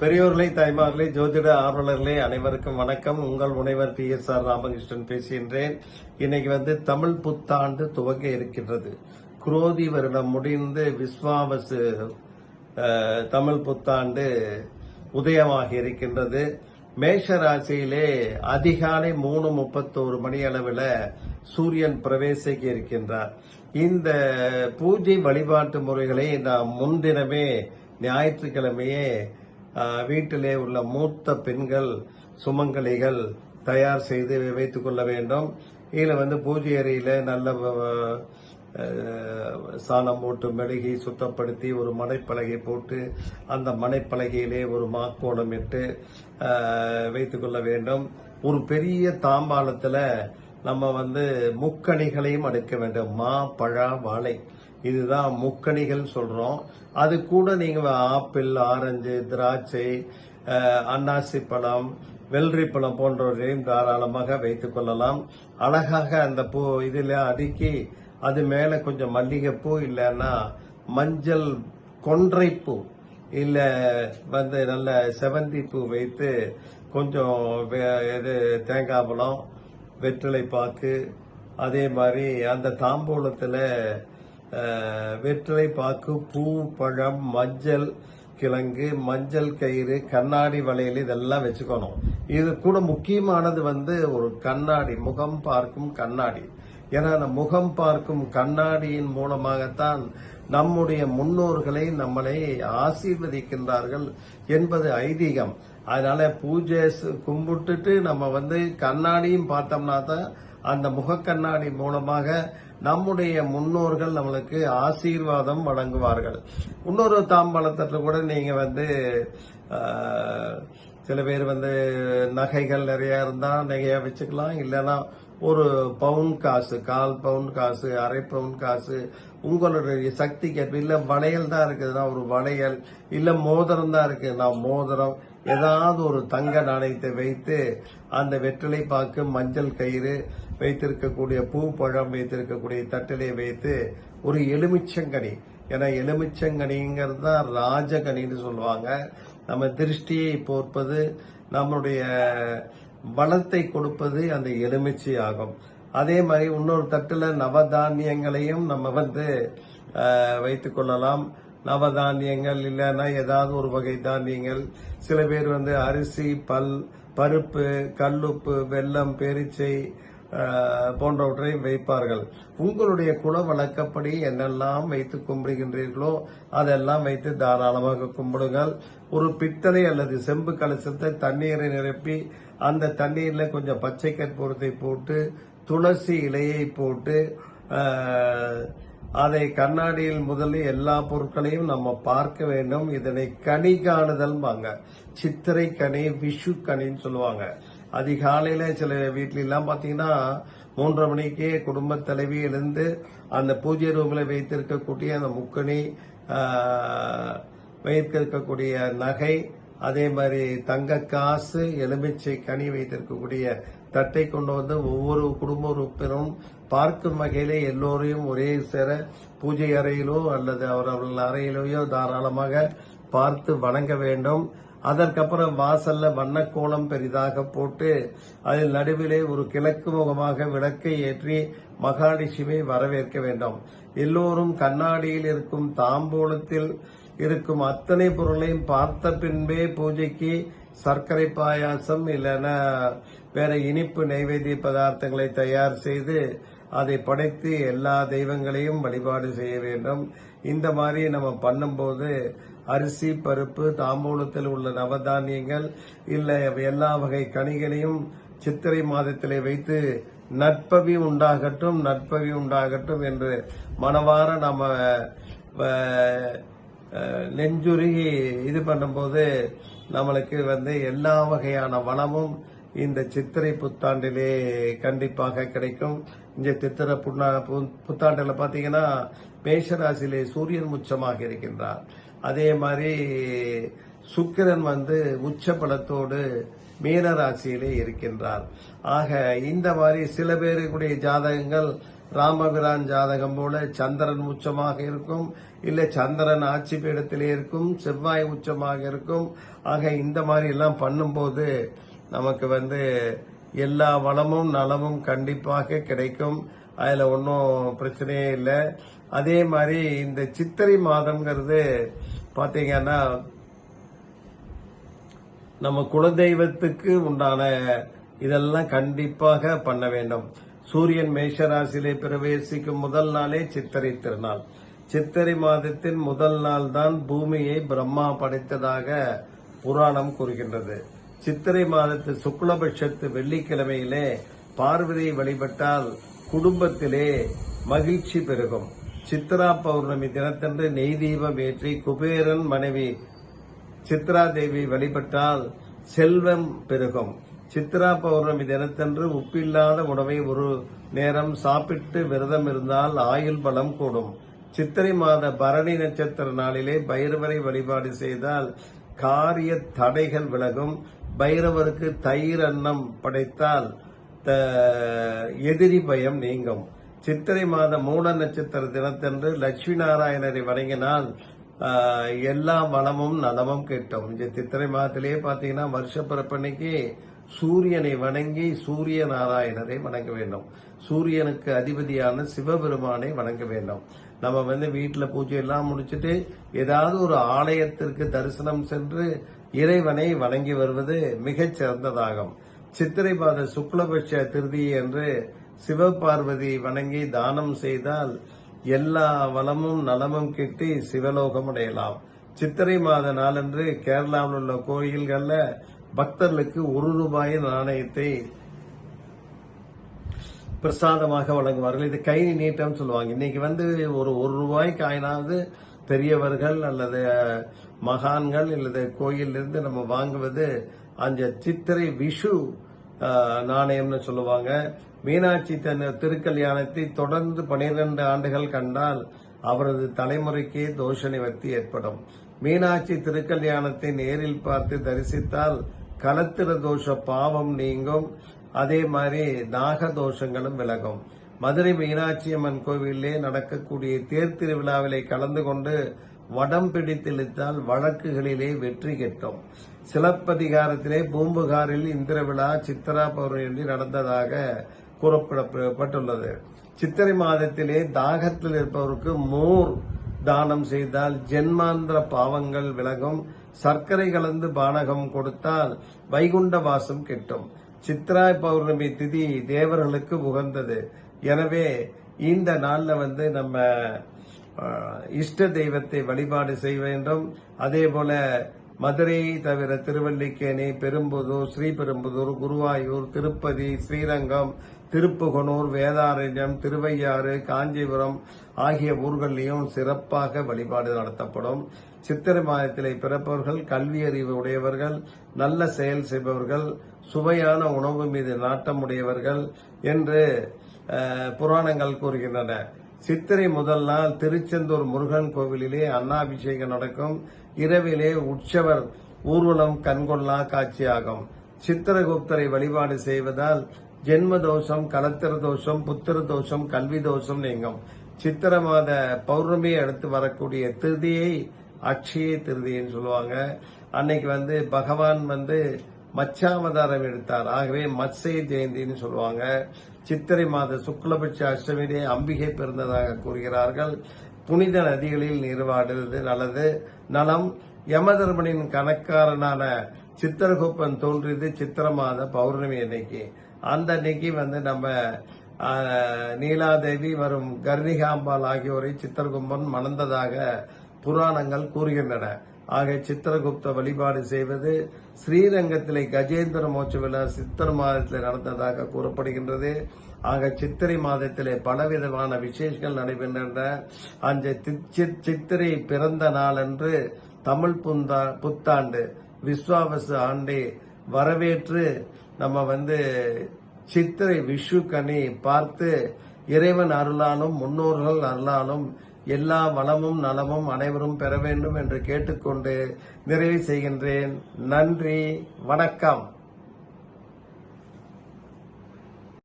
பெரியோர்களே தாய்மார்களே ஜோதிட ஆர்வலர்களே அனைவருக்கும் வணக்கம். உங்கள் முனைவர் பி எஸ் ஆர் ராமகிருஷ்ணன் பேசுகின்றேன். இன்னைக்கு வந்து தமிழ் புத்தாண்டு துவங்க இருக்கின்றது. குரோதி வருடம் முடிந்து விஸ்வாவசு தமிழ் புத்தாண்டு உதயமாக இருக்கின்றது. மேஷ ராசியிலே அதிகாலை மூணு முப்பத்தோரு மணி அளவில் சூரியன் பிரவேசிக்க இருக்கின்றார். இந்த பூஜை வழிபாட்டு முறைகளை நாம் முன்தினமே ஞாயிற்றுக்கிழமையே வீட்டிலே உள்ள மூத்த பெண்கள் சுமங்கலிகள் தயார் செய்து வைத்துக் கொள்ள வேண்டும். இதில் வந்து பூஜை அறையில் நல்ல சாணம் போட்டு மெழுகி சுத்தப்படுத்தி ஒரு மனைப்பலகை போட்டு அந்த மனைப்பலகையிலே ஒரு மாக்கோலம் இட்டு வைத்துக்கொள்ள வைத்துக் கொள்ள வேண்டும். ஒரு பெரிய தாம்பாளத்தில் நம்ம வந்து முக்கணிகளையும் அடுக்க வேண்டும். மா பழா வாழை. இதுதான் முக்கணிகள் சொல்றோம். அது கூட நீங்க ஆப்பிள் ஆரஞ்சு திராட்சை அன்னாசி பழம் வெள்ளரி பழம் போன்றவற்றையும் தாராளமாக வைத்துக் கொள்ளலாம். அழகாக அந்த பூ இதில் அடுக்கி அது மேல கொஞ்சம் மல்லிகைப்பூ இல்லைன்னா மஞ்சள் கொன்றைப்பூ இல்ல வந்து நல்ல செவந்தி பூ வைத்து கொஞ்சம் இது தேங்காய் பழம் வெற்றிலை பாக்கு அதே மாதிரி அந்த தாம்பூலத்தில் வெற்றிலை பாக்கு பூ பழம் மஞ்சள் கிழங்கு மஞ்சள் கயிறு கண்ணாடி வளையல் இதெல்லாம் வச்சுக்கணும். இது கூட முக்கியமானது வந்து ஒரு கண்ணாடி முகம் பார்க்கும் கண்ணாடி. ஏன்னா அந்த முகம் பார்க்கும் கண்ணாடியின் மூலமாகத்தான் நம்முடைய முன்னோர்களை நம்மளை ஆசீர்வதிக்கின்றார்கள் என்பது ஐதீகம். அதனால பூஜை கும்பிட்டுட்டு நம்ம வந்து கண்ணாடியும் பார்த்தோம்னா தான் அந்த முகக்கண்ணாடி மூலமாக நம்முடைய முன்னோர்கள் நம்மளுக்கு ஆசீர்வாதம் வழங்குவார்கள். இன்னொரு தாம்பாளத்தில் கூட நீங்க வந்து சில பேர் வந்து நகைகள் நிறைய இருந்தால் நகையா வச்சுக்கலாம். இல்லைன்னா ஒரு பவுன் காசு கால் பவுன் காசு அரை பவுன் காசு உங்களுடைய சக்திக்கு ஏற்ப இல்ல வளையல் தான் இருக்குதுன்னா ஒரு வளையல் இல்ல மோதிரம் தான் இருக்குதுன்னா மோதிரம் ஏதாவது ஒரு தங்க நாணயத்தை வைத்து அந்த வெற்றிலை பாக்கு மஞ்சள் கயிறு வைத்திருக்கக்கூடிய பூ பழம் வைத்திருக்கக்கூடிய தட்டிலே வைத்து ஒரு எலுமிச்சங்கனி. ஏன்னா எலுமிச்சங்கனிங்கிறது தான் ராஜகனின்னு சொல்லுவாங்க. நம்ம திருஷ்டியை போர்ப்பது நம்மளுடைய வளத்தை கொடுப்பது அந்த எலுமிச்சை ஆகும். அதே மாதிரி இன்னொரு தட்டில் நவதானியங்களையும் நம்ம வந்து வைத்து கொள்ளலாம். நவதானியங்கள் இல்லைன்னா ஏதாவது ஒரு வகை தானியங்கள். சில பேர் வந்து அரிசி பல் பருப்பு கல்லுப்பு வெல்லம் பெரிச்சை போன்றவற்றையும் போன்றவற்றை வைப்பார்கள். உங்களுடைய குல வழக்கப்படி என்னெல்லாம் வைத்து கும்பிடுகின்றீர்களோ அதெல்லாம் வைத்து தாராளமாக கும்பிடுங்கள். ஒரு பித்தளை அல்லது செம்பு கலசத்தை தண்ணீரை நிரப்பி அந்த தண்ணீரில் கொஞ்சம் பச்சை கற்பூரத்தை போட்டு துளசி இலையை போட்டு அதை கண்ணாடியில் முதலில் எல்லா பொருட்களையும் நம்ம பார்க்க வேண்டும். இதனை கனி காணுதல் வாங்க சித்திரை கனி விஷு கனின்னு சொல்லுவாங்க. அதிகாலையில சில வீட்ல எல்லாம் பாத்தீங்கன்னா மூன்றரை மணிக்கே குடும்ப தலைவி எழுந்து அந்த பூஜை ரூம்ல வைத்திருக்கக்கூடிய அந்த முக்கணி வைத்திருக்கக்கூடிய நகை அதே மாதிரி தங்க காசு எலுமிச்சை கனி வைத்திருக்கக்கூடிய தட்டை கொண்டு வந்து ஒவ்வொரு குடும்ப உறுப்பினரும் பார்க்கும் வகையிலே எல்லோரையும் ஒரே சேர பூஜை அறையிலோ அல்லது அவரவர்கள் அறையிலேயோ தாராளமாக பார்த்து வணங்க வேண்டும். அதற்கப்புறம் வாசல்ல வண்ணக்கோலம் பெரிதாக போட்டு அதில் நடுவிலே ஒரு கிழக்கு முகமாக விளக்கை ஏற்றி மகாலட்சுமியை வரவேற்க வேண்டும். எல்லோரும் கண்ணாடியில் இருக்கும் தாம்பூலத்தில் இருக்கும் அத்தனை பொருளையும் பார்த்த பின்பே பூஜைக்கு சர்க்கரை பாயாசம் இல்லைன்னா வேற இனிப்பு நைவேத்திய பதார்த்தங்களை தயார் செய்து அதை படைத்து எல்லா தெய்வங்களையும் வழிபாடு செய்ய வேண்டும். இந்த மாதிரி நம்ம பண்ணும்போது அரிசி பருப்பு தாம்பூலத்தில் உள்ள நவதானியங்கள் இல்ல எல்லா வகை கனிகளையும் சித்திரை மாதத்திலே வைத்து நட்பவி உண்டாகட்டும் நட்பவி உண்டாகட்டும் என்று மனவார நம்ம நெஞ்சுருகி இது பண்ணும்போது நம்மளுக்கு வந்து எல்லா வகையான வளமும் இந்த சித்திரை புத்தாண்டிலே கண்டிப்பாக கிடைக்கும். இந்த சித்திரை புத்தாண்டில் பு- புத்தாண்டுல மேஷராசியிலே சூரியன் உச்சமாக இருக்கின்றார். அதே மாதிரி சுக்கிரன் வந்து உச்ச பலத்தோடு மீன ராசியிலே இருக்கின்றார். ஆக இந்த மாதிரி சில பேருக்குடைய ஜாதகங்கள் ராமபிரான் ஜாதகம் போல சந்திரன் உச்சமாக இருக்கும் இல்ல சந்திரன் ஆட்சி பீடத்திலே இருக்கும் செவ்வாய் உச்சமாக இருக்கும். ஆக இந்த மாதிரி எல்லாம் பண்ணும்போது நமக்கு வந்து எல்லா வளமும் நலமும் கண்டிப்பாக கிடைக்கும். அதுல ஒன்றும் பிரச்சனையே இல்லை. அதே மாதிரி இந்த சித்திரை மாதம்ங்கிறது பார்த்தீங்கன்னா நம்ம குலதெய்வத்துக்கு உண்டான இதெல்லாம் கண்டிப்பாக பண்ண வேண்டும். சூரியன் மேஷராசியிலே பிரவேசிக்கும் முதல் நாளே சித்திரை திருநாள். சித்திரை மாதத்தின் முதல் நாள் தான் பூமியை பிரம்மா படைத்ததாக புராணம் கூறுகின்றது. சித்திரை மாதத்து சுக்லபட்சத்து வெள்ளிக்கிழமையிலே பார்வதியை வழிபட்டால் குடும்பத்திலே மகிழ்ச்சி பெருகும். சித்ரா பௌர்ணமி தினத்தன்று நெய் தீபம் ஏற்றி குபேரன் மனைவி சித்ரா தேவி வழிபட்டால் செல்வம் பெருகும். சித்ரா பௌர்ணமி தினத்தன்று உப்பில்லாத உணவை ஒரு நேரம் சாப்பிட்டு விரதம் இருந்தால் ஆயுள் பலம் கூடும். சித்திரை மாத பரணி நட்சத்திர நாளிலே பைரவரை வழிபாடு செய்தால் காரிய தடைகள் விலகும். பைரவருக்கு தயிர் அன்னம் படைத்தால் த- எதிரி பயம் நீங்கும். சித்திரை மாத மூல நட்சத்திர தினத்தன்று லட்சுமி நாராயணரை வணங்கினால் எல்லா வளமும் நலமும் கிட்டும். இந்த சித்திரை மாதத்திலேயே பார்த்தீங்கன்னா வருஷப்பிறப்பன்னைக்கு சூரியனை வணங்கி சூரிய நாராயணரை வணங்க வேண்டும். சூரியனுக்கு அதிபதியான சிவபெருமானை வணங்க வேண்டும். நம்ம வந்து வீட்டில் பூஜை எல்லாம் முடிச்சுட்டு ஏதாவது ஒரு ஆலயத்திற்கு தரிசனம் சென்று இறைவனை வணங்கி வருவது மிகச் சிறந்ததாகும். சித்திரை மாத சுக்லபட்ச திருதி என்று சிவபார்வதி வணங்கி தானம் செய்தால் எல்லா வளமும் நலமும் கிட்டி சிவலோகம் அடையலாம் சித்திரை மாத நாளன்று கேரளாவில் உள்ள கோயில்கள்ல பக்தர்களுக்கு ஒரு ரூபாய் நாணயத்தை பிரசாதமாக வழங்குவார்கள். இது கை நீட்டம் சொல்லுவாங்க. இன்னைக்கு வந்து ஒரு ஒரு ரூபாய் காயினாவது பெரியவர்கள் அல்லது மகான்கள் அல்லது கோயிலிருந்து நம்ம வாங்குவது அந்த சித்திரை விஷு நாணயம்னு சொல்லுவாங்க. மீனாட்சி தன் திருக்கல்யாணத்தை தொடர்ந்து பனிரெண்டு ஆண்டுகள் கண்டால் அவரது தலைமுறைக்கே தோஷ நிவர்த்தி ஏற்படும். மீனாட்சி திருக்கல்யாணத்தை நேரில் பார்த்து தரிசித்தால் கலத்திர தோஷ பாவம் நீங்கும். அதே மாதிரி நாக தோஷங்களும் விலகும். மதுரை மீனாட்சி அம்மன் கோவிலே நடக்கக்கூடிய தேர் திருவிழாவிலே கலந்து கொண்டு வடம் பிடித்திழுத்தால் வழக்குகளிலே வெற்றி கெட்டோம். சிலப்பதிகாரத்திலே பூம்புகாரில் இந்திர விழா சித்திரா பௌர்ணமி நடந்ததாக கூறப்பட்டுள்ளது. சித்திரை மாதத்திலே தாகத்தில் இருப்பவருக்கு மோர் தானம் செய்தால் ஜென்மாந்திர பாவங்கள் விலகும். சர்க்கரை கலந்து பானகம் கொடுத்தால் வைகுண்ட வாசம் கிட்டும். சித்ராய் பௌர்ணமி திதி தேவர்களுக்கு உகந்தது. எனவே இந்த நாளில் வந்து நம்ம இஷ்ட தெய்வத்தை வழிபாடு செய்ய வேண்டும். அதே போல மதுரையை தவிர திருவல்லிக்கேணி பெரும்புதூர் ஸ்ரீபெரும்புதூர் குருவாயூர் திருப்பதி ஸ்ரீரங்கம் திருப்புகனூர் வேதாரண்யம் திருவையாறு காஞ்சிபுரம் ஆகிய ஊர்களிலும் சிறப்பாக வழிபாடு நடத்தப்படும். சித்திரை மாதத்திலே பிறப்பவர்கள் கல்வி அறிவு உடையவர்கள் நல்ல செயல் செய்பவர்கள் சுவையான உணவு மீது நாட்டம் உடையவர்கள் என்று புராணங்கள் கூறுகின்றன. சித்திரை முதல் நாள் திருச்செந்தூர் முருகன் கோவிலிலே அன்னாபிஷேகம் நடக்கும். இரவிலே உற்சவர் ஊர்வலம் கண்கொள்ளா காட்சியாகும். சித்திரகுப்தரை வழிபாடு செய்வதால் ஜென்ம தோஷம் கலத்திர தோஷம் புத்திர தோஷம் கல்வி தோஷம் நீங்கும். சித்திர மாத பௌர்ணமியை அடுத்து வரக்கூடிய திருதியை அக்ஷய திருதின்னு சொல்லுவாங்க. அன்னைக்கு வந்து பகவான் வந்து மச்சாவதாரம் எடுத்தார். ஆகவே மத்ஸ்ய ஜெயந்தின்னு சொல்லுவாங்க. சித்திரை மாத சுக்லபட்ச அஷ்டமியிலே அம்பிகை பிறந்ததாக கூறுகிறார்கள். புனித நதிகளில் நீர்வாடுவது நல்லது. நலம். யமதர்மனின் கணக்காரனான சித்திரகுப்பன் தோன்றியது சித்திர மாத பௌர்ணமி அன்னைக்கு. அந்த அன்னைக்கு வந்து நம்ம நீலாதேவி வரும் கர்ணிகாம்பால் ஆகியோரை சித்திரகும்பன் மணந்ததாக புராணங்கள் கூறுகின்றன. ஆக சித்திரகுப்த வழிபாடு செய்வது ஸ்ரீரங்கத்திலே கஜேந்திர மோட்ச விழா சித்திர மாதத்தில் நடந்ததாக கூறப்படுகின்றது. ஆக சித்திரை மாதத்திலே பலவிதமான விசேஷங்கள் நடைபெறுகின்றன. அந்த சித்திரை பிறந்த நாளன்று தமிழ் புந்தா புத்தாண்டு விஸ்வாவசு ஆண்டை வரவேற்று நம்ம வந்து சித்திரை விஷு கனி பார்த்து இறைவன் அருளாலும் முன்னோர்கள் அருளாலும் எல்லா வளமும் நலமும் அனைவரும் பெற வேண்டும் என்று கேட்டுக்கொண்டு நிறைவு செய்கின்றேன். நன்றி. வணக்கம்.